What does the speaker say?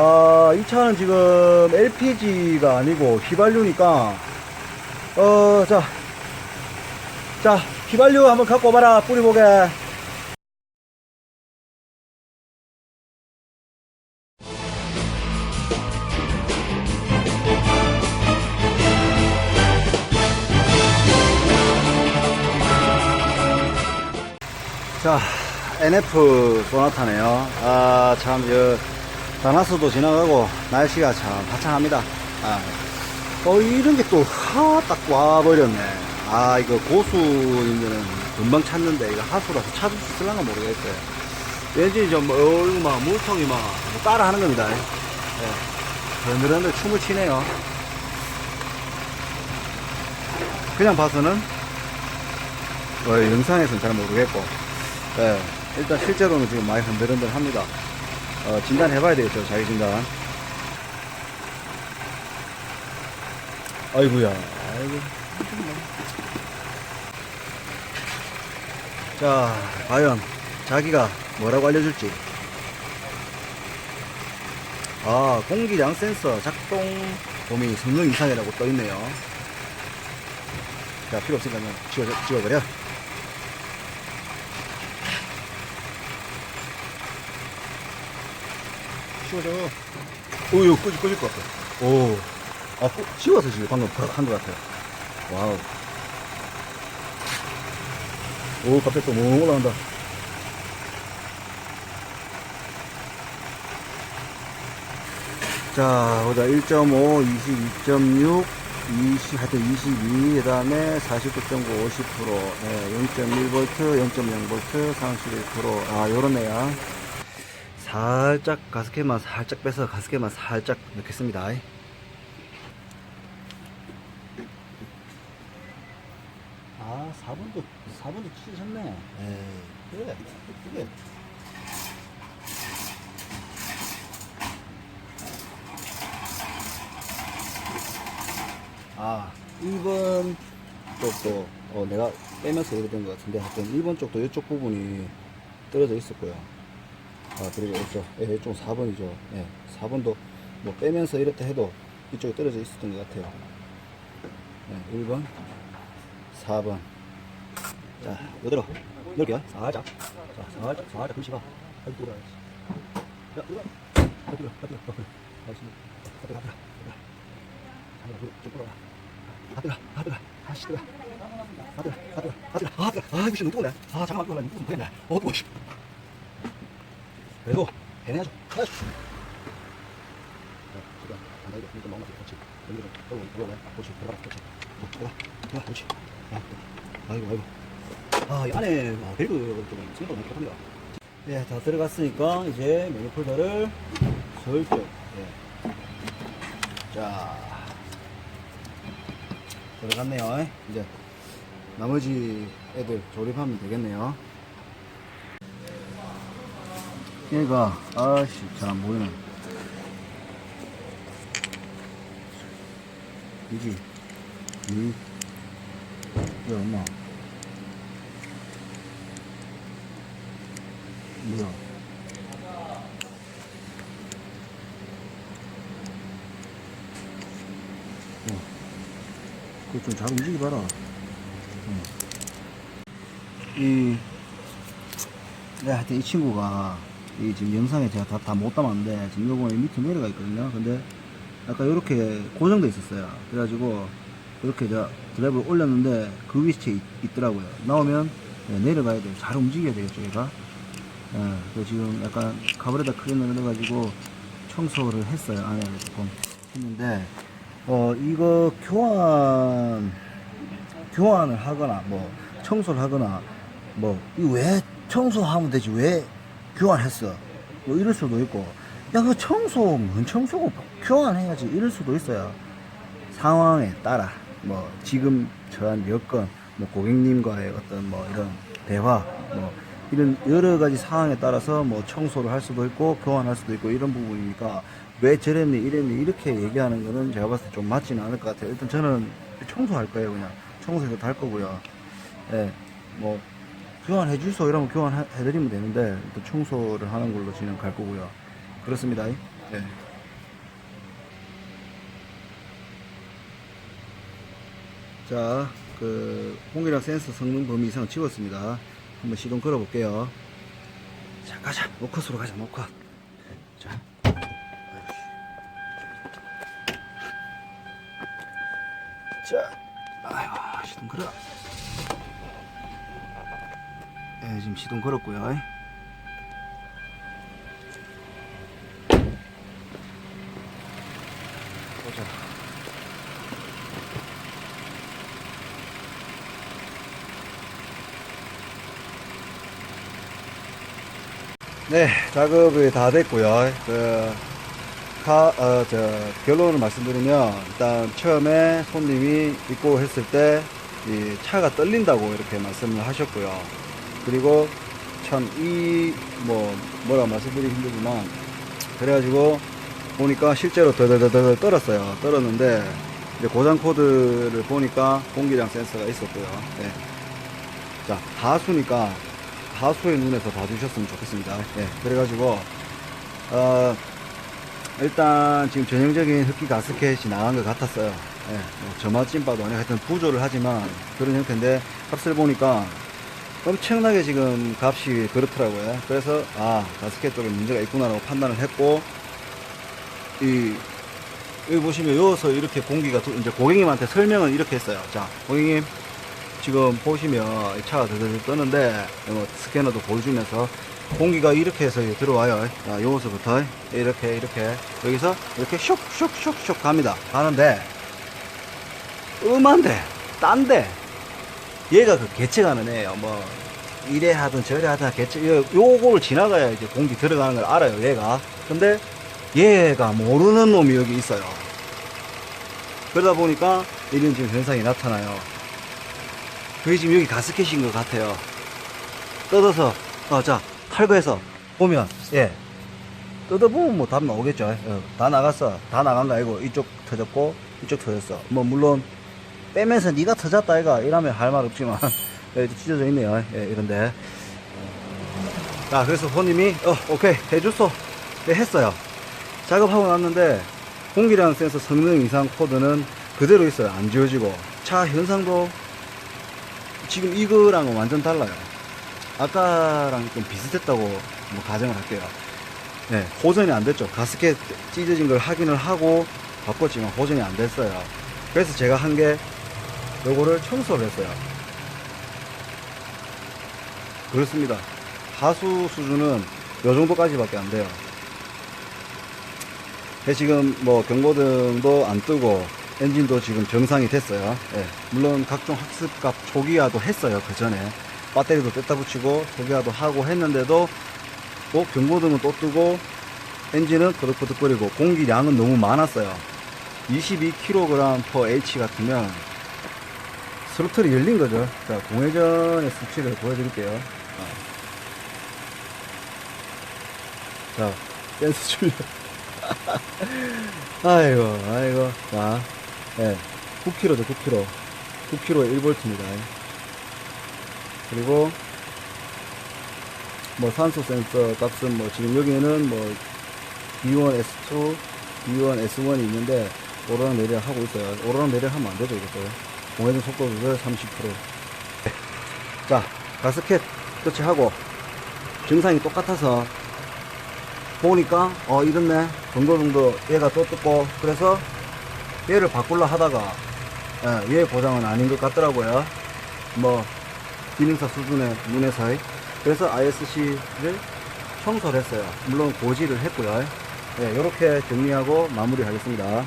아, 이 차는 지금 LPG가 아니고 휘발유니까, 어, 자, 자, 휘발유 한번 갖고 와봐라, 뿌리 보게. 자, NF 소나타네요. 아, 참, 저, 다나스도 지나가고, 날씨가 참 화창합니다. 아, 어, 이런 게 또, 하, 딱 와버렸네. 아, 이거 고수님들은 금방 찾는데, 이거 하수라서 찾을 수 있을란가 모르겠어요. 왠지 좀, 얼굴 막, 물통이 막, 뭐 따라 하는 겁니다. 예. 흔들흔들 춤을 추네요. 그냥 봐서는, 어, 영상에서는 잘 모르겠고, 예, 일단 실제로는 지금 많이 흔들흔들 합니다. 어, 진단해봐야 되겠죠, 자기 진단. 아이고야, 아이고. 자, 과연 자기가 뭐라고 알려줄지. 아, 공기량 센서 작동 범위 성능 이상이라고 떠있네요. 자, 필요 없으니까 지워, 지워버려. 치워줘. 오, 이거 꺼질, 꺼질 것 같아. 오. 아, 꺼, 치워서 지금 방금 한것 같아요. 와우. 오, 갑자기 또멍 올라간다. 자, 보자. 1.5, 22.6, 20, 하여튼 22, 그 다음에 49.9, 50%, 네, 0.1V, 0.0V, 31%. 아, 요렇네요. 살짝 가스켓만 살짝 빼서 가스켓만 살짝 넣겠습니다. 아, 4분도, 4분도 치셨네. 에이, 그래, 그래. 아, 1번 쪽도, 어, 내가 빼면서 이렇게 된것 같은데, 하여튼 1번 쪽도 이쪽 부분이 떨어져 있었고요. 아, 그리고 예, 이쪽 4번이죠. 예, 4번도 뭐 빼면서 이렇다 해도 이쪽에 떨어져 있었던 것 같아요. 예, 1번, 4번. 자, 이대로 넣을게요. 살짝. 자, 살짝, 살짝 긁시가. 아이고, 들어. 야, 들어. 아, 들어, 아, 들어, 아, 들어. 알겠습니다. 아, 들어, 아, 들어. 아, 들어, 좀 끌어라. 아, 들어, 아, 들어. 아씨, 들어. 아, 들어, 아, 들어, 아, 들어. 아. 아, 이거 지금 누구네? 아, 잠깐만, 누구네? 누구 모르겠네. 어, 씨. 그래도 해내야죠. 해야죠. 아, 또. 아이고 아이고. 아, 이 안에 어, 밸브 좀 생각보다 많이 합니다. 예, 다 들어갔으니까 이제 메뉴 폴더를 슬쩍. 예. 자, 들어갔네요. 이제 나머지 애들 조립하면 되겠네요. 얘가 아씨 잘 안 보이네 이지 이 왜, 엄마 뭐야 어. 그거 좀 잘 움직이 봐라 어. 이 네, 하여튼 이 친구가 이 지금 영상에 제가 다, 다못 담았는데 지금 요번에 밑에 내려가 있거든요. 근데 아까 이렇게 고정돼 있었어요. 그래가지고 이렇게 저 드라이브를 올렸는데 그 위치에 있, 있더라고요. 나오면 네, 내려가야 돼요. 잘 움직여야 얘가. 예, 그래서 지금 약간 카브레다 클리너를 넣어가지고 청소를 했어요. 안에 조금 했는데 어 이거 교환 교환을 하거나 뭐 청소를 하거나 뭐 이거 왜 청소하면 되지 왜 교환했어. 뭐 이럴 수도 있고. 야 그 청소 뭔 청소고 교환해야지 이럴 수도 있어요. 상황에 따라 뭐 지금 저한 여건 뭐 고객님과의 어떤 뭐 이런 대화 뭐 이런 여러 가지 상황에 따라서 뭐 청소를 할 수도 있고 교환할 수도 있고 이런 부분이니까 왜 저랬니 이랬니 이렇게 얘기하는 거는 제가 봤을 때 좀 맞지는 않을 것 같아요. 일단 저는 청소할 거예요 그냥. 청소해서 달 거고요. 예, 뭐 교환해 주소 이러면 교환해 드리면 되는데 또 청소를 하는 걸로 진행갈 거고요. 그렇습니다. 네. 자, 그 공기랑 센서 성능 범위 이상 지웠습니다. 한번 시동 걸어 볼게요. 자, 가자. 노컷으로 가자. 노컷. 자. 자. 아이고, 시동 걸어. 예, 지금 시동 걸었고요. 보자. 네, 작업이 다 됐고요. 그, 카, 어, 저, 결론을 말씀드리면, 일단 처음에 손님이 입고 했을 때, 이 차가 떨린다고 이렇게 말씀을 하셨고요. 그리고 참, 이, 뭐, 뭐라 말씀드리기 힘들지만, 그래가지고, 보니까 실제로 더더더더 떨었어요. 떨었는데, 이제 고장 코드를 보니까 공기량 센서가 있었고요. 네. 자, 다수니까 다수의 눈에서 봐주셨으면 좋겠습니다. 예, 그래가지고, 어, 일단 지금 전형적인 흡기 가스켓이 나간 것 같았어요. 예, 뭐 점화찐빠도 아니고 하여튼 부조를 하지만 그런 형태인데 값을 보니까 엄청나게 지금 값이 그렇더라고요. 그래서, 아, 가스켓 쪽에 문제가 있구나라고 판단을 했고, 이, 여기 보시면 여기서 이렇게 공기가, 도- 이제 고객님한테 설명은 이렇게 했어요. 자, 고객님, 지금 보시면 이 차가 드드드 뜨는데 뭐 스캐너도 보여주면서 공기가 이렇게 해서 들어와요. 자, 요거서부터 이렇게 이렇게 여기서 이렇게 슉슉슉슉 갑니다. 가는데 음한데 딴데 얘가 그 애예요. 뭐 이래 하든 저래 하든 요- 요거를 지나가야 이제 공기 들어가는 걸 알아요. 얘가. 근데 얘가 모르는 놈이 여기 있어요. 그러다 보니까 이런 지금 현상이 나타나요. 그게 지금 여기 가스켓인 것 같아요. 뜯어서, 어, 자, 탈거해서 보면, 예. 뜯어보면 뭐 답 나오겠죠. 어, 다 나갔어. 다 나간 거 아니고, 이쪽 터졌고, 이쪽 터졌어. 뭐, 물론, 빼면서 네가 터졌다, 이가 이러면 할 말 없지만, 예, 찢어져 있네요. 예, 이런데. 자, 그래서 손님이, 어, 오케이, 해줬어. 네, 했어요. 작업하고 났는데, 공기량 센서 성능 이상 코드는 그대로 있어요. 안 지워지고. 차 현상도 지금 이거랑은 완전 달라요. 아까랑 좀 비슷했다고 뭐 가정을 할게요. 네, 호전이 안 됐죠. 가스켓 찢어진 걸 확인을 하고 바꿨지만 호전이 안 됐어요. 그래서 제가 한게 요거를 청소를 했어요. 그렇습니다. 하수 수준은 요 정도까지밖에 안 돼요. 지금 뭐 경고등도 안 뜨고 엔진도 지금 정상이 됐어요. 예, 물론 각종 학습값 초기화도 했어요. 그 전에 배터리도 뺐다 붙이고 초기화도 하고 했는데도 또 경고등은 또 뜨고 엔진은 끄덕끄덕거리고 공기량은 너무 많았어요. 22kg per H 같으면 스로틀이 열린 거죠. 자, 공회전의 수치를 보여드릴게요. 어. 자, 댄스 출력. 아이고, 아이고. 자, 예. 9kg죠, 9kg. 9kg에 1V입니다. 그리고, 뭐, 산소 센서 값은 뭐, 지금 여기에는 뭐, B1, S2, B1, S1이 있는데, 오르락 내리락 하고 있어요. 오르락 내리락 하면 안 되죠, 이것도. 공회전 속도 조절 30%. 자, 가스켓 끝이 하고, 증상이 똑같아서, 보니까 어 이렇네. 정도 정도 얘가 또 뜯고. 그래서 얘를 바꿀라 하다가 예, 얘 고장은 아닌 것 같더라고요. 뭐 기능사 수준의 문에서 그래서 ISC를 청소를 했어요. 물론 고지를 했고요. 예, 이렇게 정리하고 마무리 하겠습니다